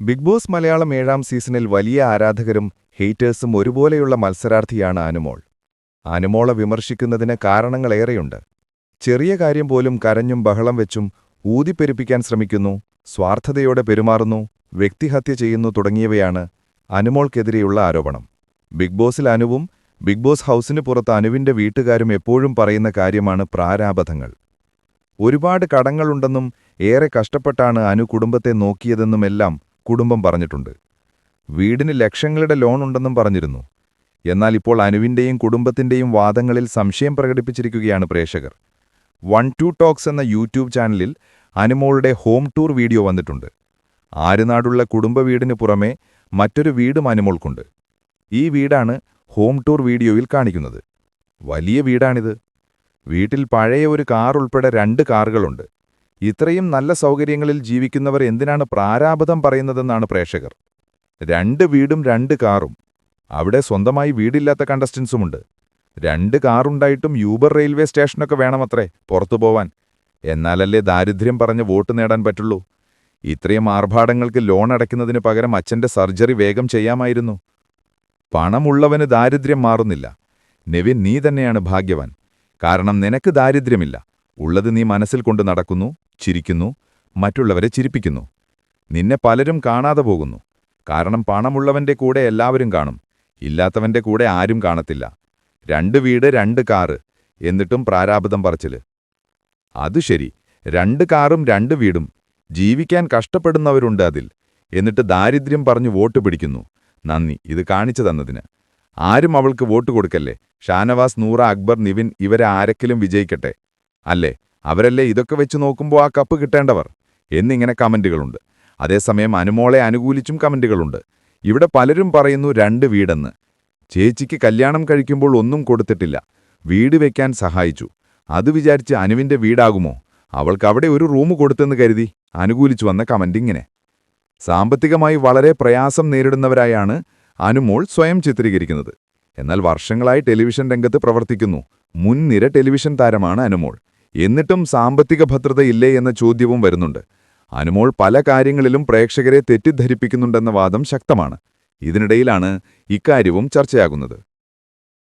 Big boss Malayalam ഏഴാം സീസണിൽ വലിയ ആരാധകരും ഹെയ്റ്റേഴ്സും ഒരുപോലെയുള്ള മത്സരാർത്ഥിയാണ് അനുമോൾ. അനുമോളെ വിമർശിക്കുന്നതിന് കാരണങ്ങളേറെയുണ്ട്. ചെറിയ കാര്യം പോലും കരഞ്ഞും ബഹളം വെച്ചും ഊതിപ്പെരുപ്പിക്കാൻ ശ്രമിക്കുന്നു സ്വാർത്ഥതയോടെ പെരുമാറുന്നു വ്യക്തിഹത്യ ചെയ്യുന്നു തുടങ്ങിയവയാണ് അനുമോൾക്കെതിരെയുള്ള ആരോപണം. ബിഗ് ബോസിൽ അനുവും ബിഗ് ബോസ് ഹൗസിന് പുറത്ത് അനുവിന്റെ വീട്ടുകാരും എപ്പോഴും പറയുന്ന കാര്യമാണ് പ്രാരാബധങ്ങൾ. ഒരുപാട് കടങ്ങളുണ്ടെന്നും ഏറെ കഷ്ടപ്പെട്ടാണ് അനു കുടുംബത്തെ നോക്കിയതെന്നുമെല്ലാം കുടുംബം പറഞ്ഞിട്ടുണ്ട്. വീടിന് ലക്ഷങ്ങളുടെ ലോൺ ഉണ്ടെന്നും പറഞ്ഞിരുന്നു. എന്നാൽ ഇപ്പോൾ അനുവിന്റെയും കുടുംബത്തിന്റെയും വാദങ്ങളിൽ സംശയം പ്രകടിപ്പിച്ചിരിക്കുകയാണ് പ്രേക്ഷകർ. വൺ ടു ടോക്സ് എന്ന യൂട്യൂബ് ചാനലിൽ അനുമോളുടെ ഹോം ടൂർ വീഡിയോ വന്നിട്ടുണ്ട്. ആരുനാടുള്ള കുടുംബ വീടിന് പുറമെ മറ്റൊരു വീടും അനുമോൾക്കുണ്ട്. ഈ വീടാണ് ഹോം ടൂർ വീഡിയോയിൽ കാണിക്കുന്നത്. വലിയ വീടാണിത്. വീട്ടിൽ പഴയ ഒരു കാർ ഉൾപ്പെടെ രണ്ട് കാറുകളുണ്ട്. ഇത്രയും നല്ല സൗകര്യങ്ങളിൽ ജീവിക്കുന്നവർ എന്തിനാണ് പ്രാരാബധം പറയുന്നതെന്നാണ് പ്രേക്ഷകർ. രണ്ട് വീടും രണ്ട് കാറും. അവിടെ സ്വന്തമായി വീടില്ലാത്ത കണ്ടസ്റ്റൻസുമുണ്ട്. രണ്ട് കാറുണ്ടായിട്ടും യൂബർ റെയിൽവേ സ്റ്റേഷനൊക്കെ വേണമത്രേ പുറത്തു പോവാൻ. എന്നാലല്ലേ ദാരിദ്ര്യം പറഞ്ഞ് വോട്ട് നേടാൻ പറ്റുള്ളൂ. ഇത്രയും ആർഭാടങ്ങൾക്ക് ലോൺ അടയ്ക്കുന്നതിന് പകരം അച്ഛന്റെ സർജറി വേഗം ചെയ്യാമായിരുന്നു. പണമുള്ളവന് ദാരിദ്ര്യം മാറുന്നില്ല. നെവിൻ നീ തന്നെയാണ് ഭാഗ്യവാൻ. കാരണം നിനക്ക് ദാരിദ്ര്യമില്ല. ഉള്ളത് നീ മനസ്സിൽ കൊണ്ട് നടക്കുന്നു. ചിരിക്കുന്നു മറ്റുള്ളവരെ ചിരിപ്പിക്കുന്നു. നിന്നെ പലരും കാണാതെ പോകുന്നു. കാരണം പണമുള്ളവന്റെ കൂടെ എല്ലാവരും കാണും. ഇല്ലാത്തവന്റെ കൂടെ ആരും കാണത്തില്ല. രണ്ട് വീട് രണ്ട് കാറ് എന്നിട്ടും പ്രാരാബ്ദം പറച്ചിൽ. അത് ശരി. രണ്ട് കാറും രണ്ട് വീടും. ജീവിക്കാൻ കഷ്ടപ്പെടുന്നവരുണ്ട് അതിൽ. എന്നിട്ട് ദാരിദ്ര്യം പറഞ്ഞു വോട്ട് പിടിക്കുന്നു. നന്ദി. ഇത് കാണിച്ചു തന്നതിന്. ആരും അവൾക്ക് വോട്ട് കൊടുക്കല്ലേ? ഷാനവാസ് നൂറ അക്ബർ നിവിൻ ഇവരെ ആരെങ്കിലും വിജയിക്കട്ടെ? അല്ലേ? അവരല്ലേ ഇതൊക്കെ വെച്ച് നോക്കുമ്പോൾ ആ കപ്പ് കിട്ടേണ്ടവർ? എന്നിങ്ങനെ കമന്റുകളുണ്ട് അതേസമയം അനുമോളെ അനുകൂലിച്ചും കമന്റുകളുണ്ട് ഇവിടെ പലരും പറയുന്നു രണ്ട് വീടെന്ന്. ചേച്ചിക്ക് കല്യാണം കഴിക്കുമ്പോൾ ഒന്നും കൊടുത്തിട്ടില്ല. വീട് വെക്കാൻ സഹായിച്ചു. അത് വിചാരിച്ച് അനുവിന്റെ വീടാകുമോ? അവൾക്ക് അവിടെ ഒരു റൂം കൊടുത്തെന്ന് കരുതി അനുകൂലിച്ചു വന്ന കമന്റിങ്ങനെ. സാമ്പത്തികമായി വളരെ പ്രയാസം നേരിടുന്നവരായാണ് അനുമോൾ സ്വയം ചിത്രീകരിക്കുന്നത്. എന്നാൽ വർഷങ്ങളായി ടെലിവിഷൻ രംഗത്ത് പ്രവർത്തിക്കുന്നു. മുൻനിര ടെലിവിഷൻ താരമാണ് അനുമോൾ. എന്നിട്ടും സാമ്പത്തിക ഭദ്രതയില്ലേ എന്ന ചോദ്യവും വരുന്നുണ്ട്. അനുമോൾ പല കാര്യങ്ങളിലും പ്രേക്ഷകരെ തെറ്റിദ്ധരിപ്പിക്കുന്നുണ്ടെന്ന വാദം ശക്തമാണ്. ഇതിനിടയിലാണ് ഇക്കാര്യവും ചർച്ചയാകുന്നത്.